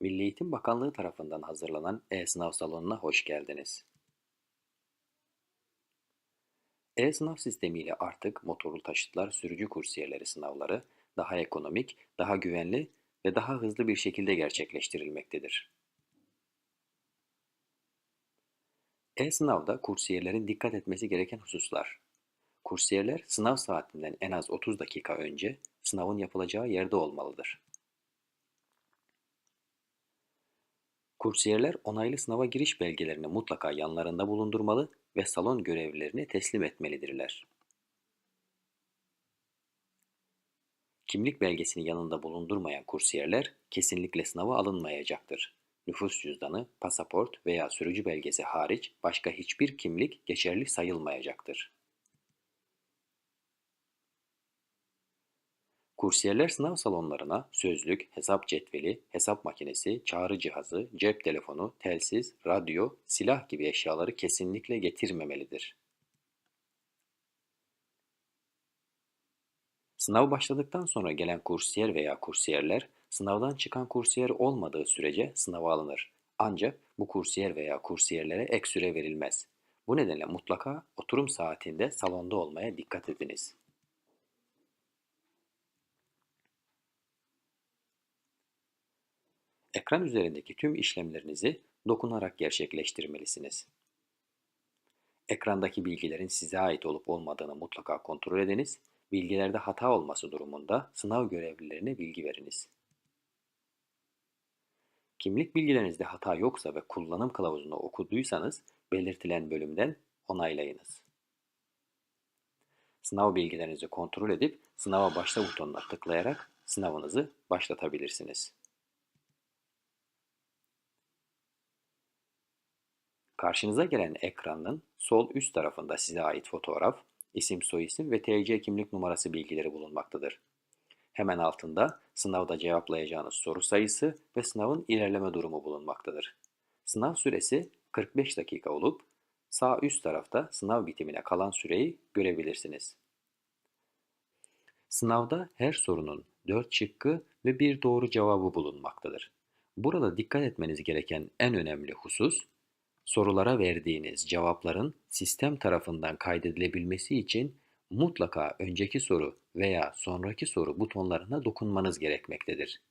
Milli Eğitim Bakanlığı tarafından hazırlanan e-sınav salonuna hoş geldiniz. E-sınav sistemiyle artık motorlu taşıtlar sürücü kursiyerleri sınavları daha ekonomik, daha güvenli ve daha hızlı bir şekilde gerçekleştirilmektedir. E-sınavda kursiyerlerin dikkat etmesi gereken hususlar. Kursiyerler sınav saatinden en az 30 dakika önce sınavın yapılacağı yerde olmalıdır. Kursiyerler onaylı sınava giriş belgelerini mutlaka yanlarında bulundurmalı ve salon görevlilerine teslim etmelidirler. Kimlik belgesini yanında bulundurmayan kursiyerler kesinlikle sınava alınmayacaktır. Nüfus cüzdanı, pasaport veya sürücü belgesi hariç başka hiçbir kimlik geçerli sayılmayacaktır. Kursiyerler sınav salonlarına sözlük, hesap cetveli, hesap makinesi, çağrı cihazı, cep telefonu, telsiz, radyo, silah gibi eşyaları kesinlikle getirmemelidir. Sınav başladıktan sonra gelen kursiyer veya kursiyerler sınavdan çıkan kursiyer olmadığı sürece sınava alınır. Ancak bu kursiyer veya kursiyerlere ek süre verilmez. Bu nedenle mutlaka oturum saatinde salonda olmaya dikkat ediniz. Ekran üzerindeki tüm işlemlerinizi dokunarak gerçekleştirmelisiniz. Ekrandaki bilgilerin size ait olup olmadığını mutlaka kontrol ediniz. Bilgilerde hata olması durumunda sınav görevlilerine bilgi veriniz. Kimlik bilgilerinizde hata yoksa ve kullanım kılavuzunu okuduysanız belirtilen bölümden onaylayınız. Sınav bilgilerinizi kontrol edip sınava başla butonuna tıklayarak sınavınızı başlatabilirsiniz. Karşınıza gelen ekranın sol üst tarafında size ait fotoğraf, isim soyisim ve TC kimlik numarası bilgileri bulunmaktadır. Hemen altında sınavda cevaplayacağınız soru sayısı ve sınavın ilerleme durumu bulunmaktadır. Sınav süresi 45 dakika olup sağ üst tarafta sınav bitimine kalan süreyi görebilirsiniz. Sınavda her sorunun 4 şıkkı ve bir doğru cevabı bulunmaktadır. Burada dikkat etmeniz gereken en önemli husus sorulara verdiğiniz cevapların sistem tarafından kaydedilebilmesi için mutlaka önceki soru veya sonraki soru butonlarına dokunmanız gerekmektedir.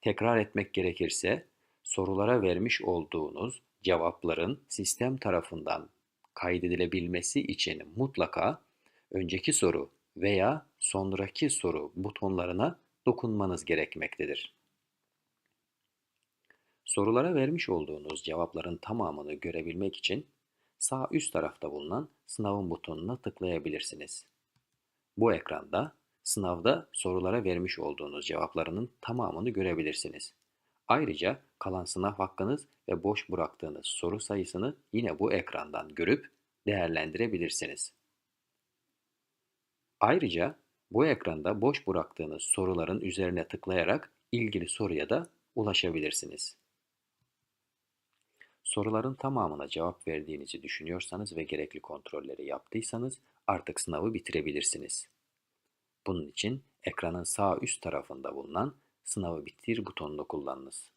Tekrar etmek gerekirse sorulara vermiş olduğunuz cevapların sistem tarafından kaydedilebilmesi için mutlaka önceki soru veya sonraki soru butonlarına dokunmanız gerekmektedir. Sorulara vermiş olduğunuz cevapların tamamını görebilmek için sağ üst tarafta bulunan sınavın butonuna tıklayabilirsiniz. Bu ekranda sınavda sorulara vermiş olduğunuz cevaplarının tamamını görebilirsiniz. Ayrıca kalan sınav hakkınız ve boş bıraktığınız soru sayısını yine bu ekrandan görüp değerlendirebilirsiniz. Ayrıca bu ekranda boş bıraktığınız soruların üzerine tıklayarak ilgili soruya da ulaşabilirsiniz. Soruların tamamına cevap verdiğinizi düşünüyorsanız ve gerekli kontrolleri yaptıysanız artık sınavı bitirebilirsiniz. Bunun için ekranın sağ üst tarafında bulunan Sınavı bitir butonunu kullanınız.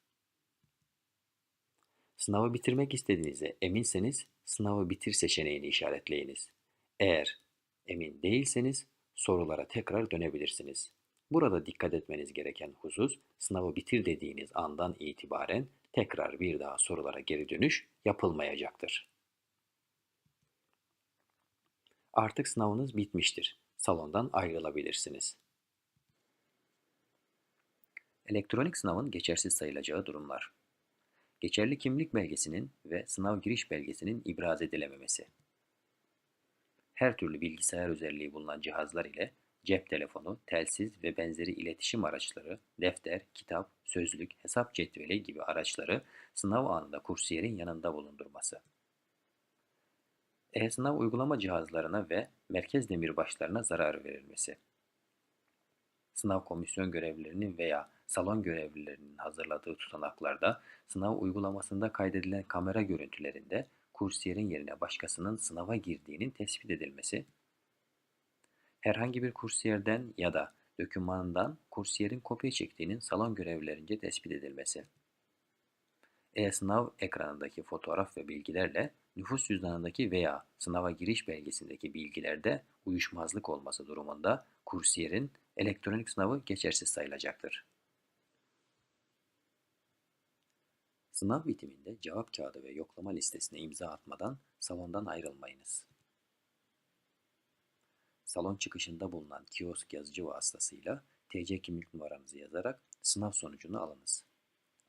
Sınavı bitirmek istediğinize eminseniz sınavı bitir seçeneğini işaretleyiniz. Eğer emin değilseniz sorulara tekrar dönebilirsiniz. Burada dikkat etmeniz gereken husus sınavı bitir dediğiniz andan itibaren tekrar bir daha sorulara geri dönüş yapılmayacaktır. Artık sınavınız bitmiştir. Salondan ayrılabilirsiniz. Elektronik sınavın geçersiz sayılacağı durumlar. Geçerli kimlik belgesinin ve sınav giriş belgesinin ibraz edilememesi. Her türlü bilgisayar özelliği bulunan cihazlar ile cep telefonu, telsiz ve benzeri iletişim araçları, defter, kitap, sözlük, hesap cetveli gibi araçları sınav anında kursiyerin yanında bulundurması. E-sınav uygulama cihazlarına ve merkez demirbaşlarına zarar verilmesi. Sınav komisyon görevlilerinin veya salon görevlilerinin hazırladığı tutanaklarda sınav uygulamasında kaydedilen kamera görüntülerinde kursiyerin yerine başkasının sınava girdiğinin tespit edilmesi, herhangi bir kursiyerden ya da dökümanından kursiyerin kopya çektiğinin salon görevlilerince tespit edilmesi, e-sınav ekranındaki fotoğraf ve bilgilerle nüfus cüzdanındaki veya sınava giriş belgesindeki bilgilerde uyuşmazlık olması durumunda kursiyerin elektronik sınavı geçersiz sayılacaktır. Sınav bitiminde cevap kağıdı ve yoklama listesine imza atmadan salondan ayrılmayınız. Salon çıkışında bulunan kiosk yazıcı vasıtasıyla TC kimlik numaranızı yazarak sınav sonucunu alınız.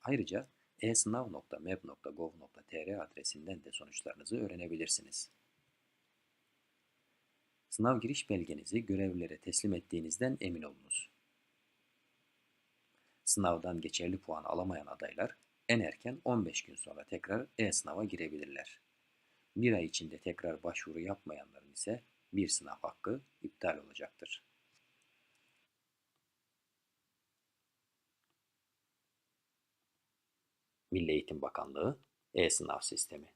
Ayrıca eSınav.meb.gov.tr adresinden de sonuçlarınızı öğrenebilirsiniz. Sınav giriş belgenizi görevlilere teslim ettiğinizden emin olunuz. Sınavdan geçerli puan alamayan adaylar en erken 15 gün sonra tekrar e-sınava girebilirler. Bir ay içinde tekrar başvuru yapmayanların ise bir sınav hakkı iptal olacaktır. Milli Eğitim Bakanlığı e-sınav sistemi